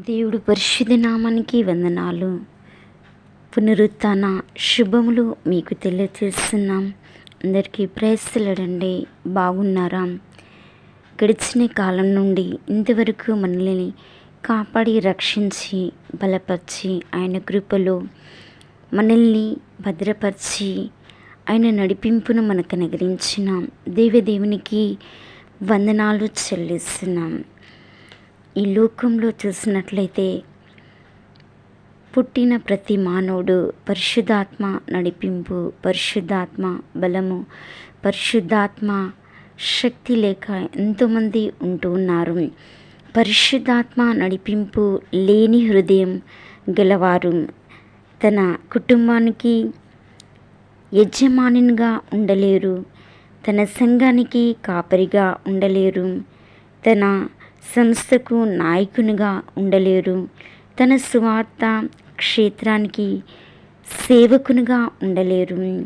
దేవుడు పరిశుద్ధ నామానికి వందనాలు. పునరుత్న శుభములు మీకు తెలియచేస్తున్నాం. అందరికీ ప్రయత్నలండి బాగున్నారా? గడిచిన కాలం నుండి ఇంతవరకు మనల్ని కాపాడి రక్షించి బలపరిచి ఆయన కృపలో మనల్ని భద్రపరిచి ఆయన నడిపింపును మనకు అనుగ్రహించిన దేవదేవునికి వందనాలు చెల్లిస్తున్నాం. ఈ లోకంలో చూసినట్లయితే పుట్టిన ప్రతి మానవుడు పరిశుద్ధాత్మ నడిపింపు పరిశుద్ధాత్మ బలము పరిశుద్ధాత్మ శక్తి లేక ఎంతోమంది ఉంటూ ఉన్నారు. పరిశుద్ధాత్మ నడిపింపు లేని హృదయం గలవారు తన కుటుంబానికి యజమానిగా ఉండలేరు తన సంఘానికి కాపరిగా ఉండలేరు తన సంస్థకు నాయకునిగా ఉండలేరు. తన స్వార్థ క్షేత్రానికి సేవకునిగా ఉండలేరు.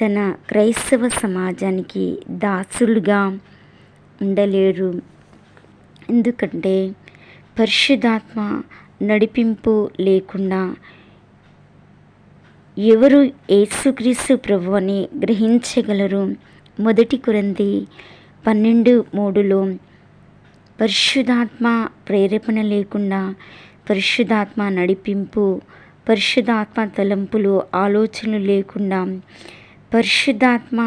తన క్రైస్తవ సమాజానికి దాసులుగా ఉండలేరు. ఎందుకంటే పరిశుద్ధాత్మ నడిపింపు లేకుండా ఎవరు యేసుక్రీస్తు ప్రభు అని గ్రహించగలరు? మొదటి కొరంది పన్నెండు మూడులో పరిశుధాత్మ ప్రేరేపణ లేకుండా పరిశుధాత్మ నడిపింపు పరిశుధాత్మ తలంపులు ఆలోచనలు లేకుండా పరిశుద్ధాత్మ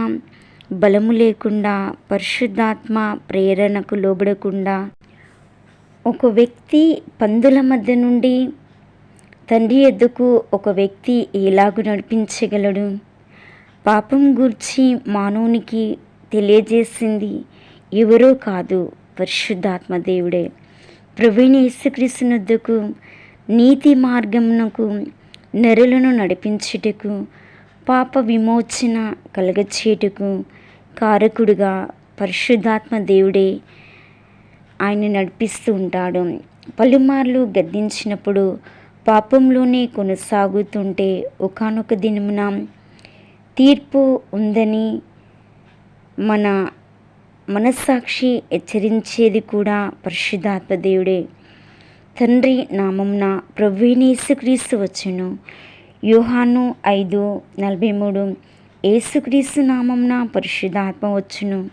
బలము లేకుండా పరిశుద్ధాత్మ ప్రేరణకు లోబడకుండా ఒక వ్యక్తి పందుల మధ్య నుండి తండ్రి ఎద్దుకు ఒక వ్యక్తి ఎలాగూ నడిపించగలడు? పాపం గూర్చి మానవునికి తెలియజేసింది ఎవరో కాదు. పరిశుద్ధాత్మ దేవుడే. ప్రవీణ యేసుక్రీస్తునొద్దకు నీతి మార్గమునకు నెరలను నడిపించుటకు పాప విమోచన కలగచేటుకు కారకుడుగా పరిశుద్ధాత్మ దేవుడే ఆయన నడిపిస్తూ ఉంటాడు. పలుమార్లు గద్దించినప్పుడు పాపంలోనే కొనసాగుతుంటే ఒకనొక దినమున తీర్పు ఉందని మన మనస్సాక్షి హెచ్చరించేది కూడా పరిశుద్ధాత్మ దేవుడే. తండ్రి నామంన ప్రవీణేసుక్రీస్తు వచ్చును. యోహాను ఐదు నలభై మూడు ఏసుక్రీస్తు నామంన పరిశుద్ధాత్మ వచ్చును.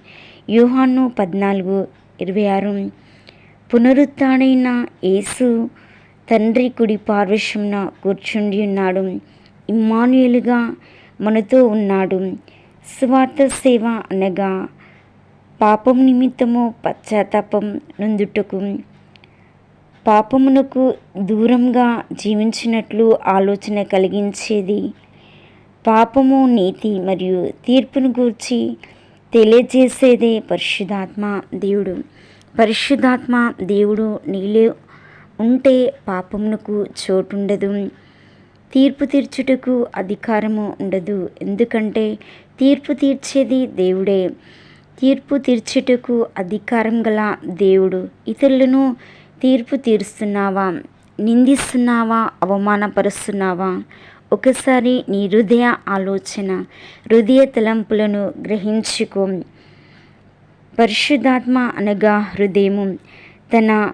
యోహాను పద్నాలుగు ఇరవై ఆరు పునరుత్డైన యేసు తండ్రి కుడి పార్వశ్యంన కూర్చుండి ఉన్నాడు. ఇమ్మానుయలుగా మనతో ఉన్నాడు. స్వార్థ సేవ అనగా పాపం నిమిత్తము పశ్చాత్తాపం నొందుటకు పాపమునకు దూరంగా జీవించినట్లు ఆలోచన కలిగించేది. పాపము నీతి మరియు తీర్పును గూర్చి తెలియజేసేదే పరిశుద్ధాత్మ దేవుడు. పరిశుద్ధాత్మ దేవుడు నీలో ఉంటే పాపమునకు చోటుండదు. తీర్పు తీర్చుటకు అధికారము ఉండదు. ఎందుకంటే తీర్పు తీర్చేది దేవుడే. తీర్పు తీర్చుటకు అధికారం గల దేవుడు. ఇతరులను తీర్పు తీరుస్తున్నావా? నిందిస్తున్నావా? అవమానపరుస్తున్నావా? ఒకసారి నీ హృదయ ఆలోచన హృదయ తలంపులను గ్రహించుకో. పరిశుద్ధాత్మ అనగా హృదయము. తన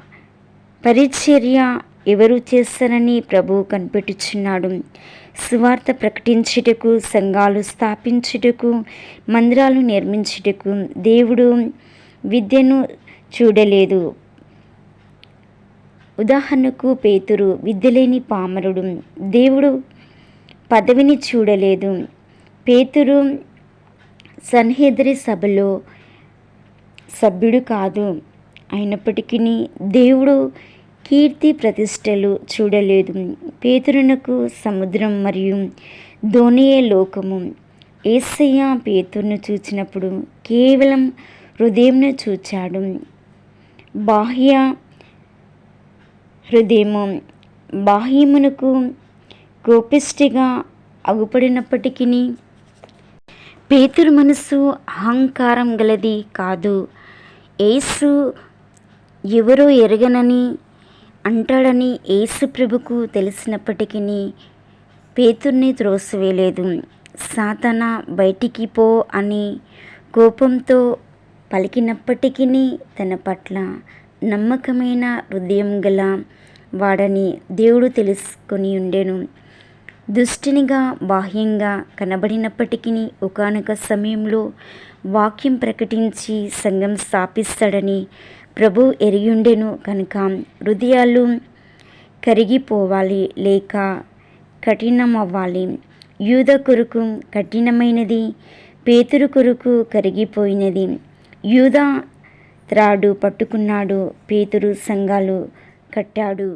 పరిచర్య ఎవరు చేస్తారని ప్రభు కనిపెట్టుచున్నాడు. సువార్త ప్రకటించుటకు సంఘాలు స్థాపించుటకు మందిరాలు నిర్మించుటకు దేవుడు విద్యను చూడలేదు. ఉదాహరణకు పేతురు విద్యలేని పామరుడు. దేవుడు పదవిని చూడలేదు. పేతురు సన్హేదరి సభలో సభ్యుడు కాదు. అయినప్పటికీ దేవుడు కీర్తి ప్రతిష్టలు చూడలేదు. పేతురునకు సముద్రం మరియు ధోనియే లోకము. ఏసయ్య పేతురును చూచినప్పుడు కేవలం హృదయంను చూచాడు. బాహ్య హృదయము బాహ్యమునకు కోపిష్టిగా అగుపడినప్పటికీ పేతురు మనసు అహంకారం గలది కాదు. ఏసు ఎవరో ఎరగనని అంటాడని యేసు ప్రభుకు తెలిసినప్పటికీ పేతుర్ని త్రోసివేయలేదు. సాతన బయటికి పో అని కోపంతో పలికినప్పటికీ తన పట్ల నమ్మకమైన హృదయం గల వాడని దేవుడు తెలుసుకొని ఉండెను. దుష్టినిగా బాహ్యంగా కనబడినప్పటికీ ఒకానొక సమయంలో వాక్యం ప్రకటించి సంఘం స్థాపిస్తాడని ప్రభు ఎరియుండెను కనుక హృదయాలు కరిగిపోవాలి లేక కఠినమవ్వాలి. యూద కొరకు కఠినమైనది పేతురు కొరకు కరిగిపోయినది. యూద త్రాడు పట్టుకున్నాడు పేతురు సంఘాలు కట్టాడు.